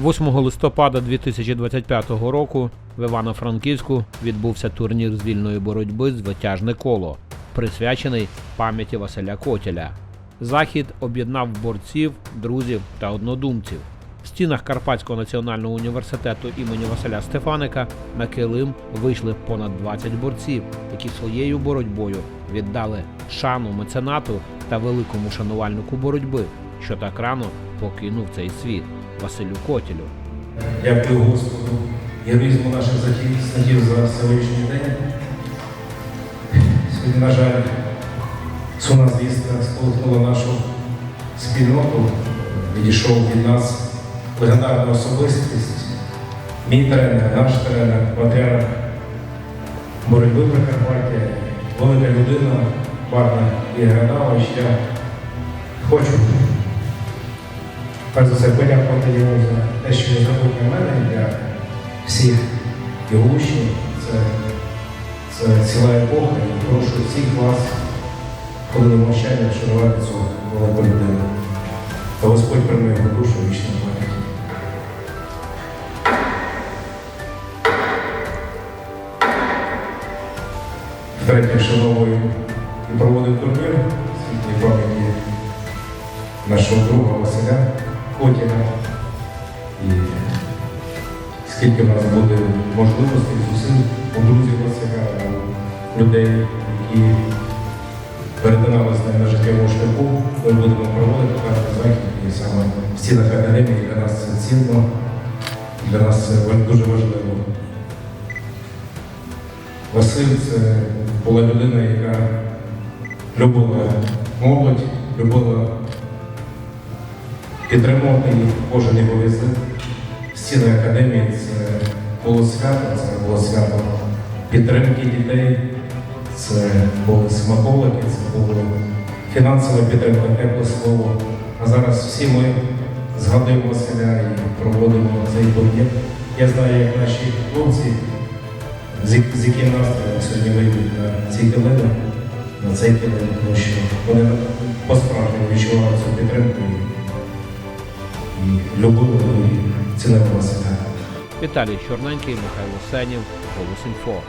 8 листопада 2025 року в Івано-Франківську відбувся турнір з вільної боротьби з витяжне коло, присвячений пам'яті Василя Котіля. Захід об'єднав борців, друзів та однодумців. В стінах Карпатського національного університету імені Василя Стефаника на килим вийшли понад 20 борців, які своєю боротьбою віддали шану меценату та великому шанувальнику боротьби, що так рано покинув цей світ Василю Котілю. Дякую Господу, героїзму наших захисників за сьогоднішній день. Сьогодні, на жаль, сумна звістка сполохнула нашу спільноту. Відійшов від нас легендарна особистість, мій тренер, наш тренер, патріарх боротьби Прикарпаття, велика людина, Барна Ігор Адамович. Я хочу перш за все подякувати йому за те, що він зробив для мене для всіх його учнів. Це, це ціла епоха. І прошу всіх вас хвилину мовчання вшанувати цю велику людину. Та Господь прийме його душу в вічну пам'яті. Втретє вшановую і проводив турнір світлої пам'яті нашого друга Василя Котіна. І скільки в нас буде можливостей, зусиль у друзів Василя, людей, які перетинали з ним на життєвому шляху, ми будемо проводити кожен захід. І саме в стінах академії для нас це цінно, для нас це дуже важливо. Василь це була людина, яка любила молодь, любила їх кожен його візит. Стіни академії це було свято, це було свято підтримки дітей, це були смаколики, це була фінансова підтримка, тепле слово. А зараз всі ми згадуємо Василя і проводимо цей турнір. Я знаю, як наші хлопці, з, яким настроєм сьогодні вийдуть на ці килими, на цей килим, тому що вони по-справжньому відчували цю підтримку і, і цінили Василя. Віталій Чорненький, Михайло Сенів, Голос Інфо.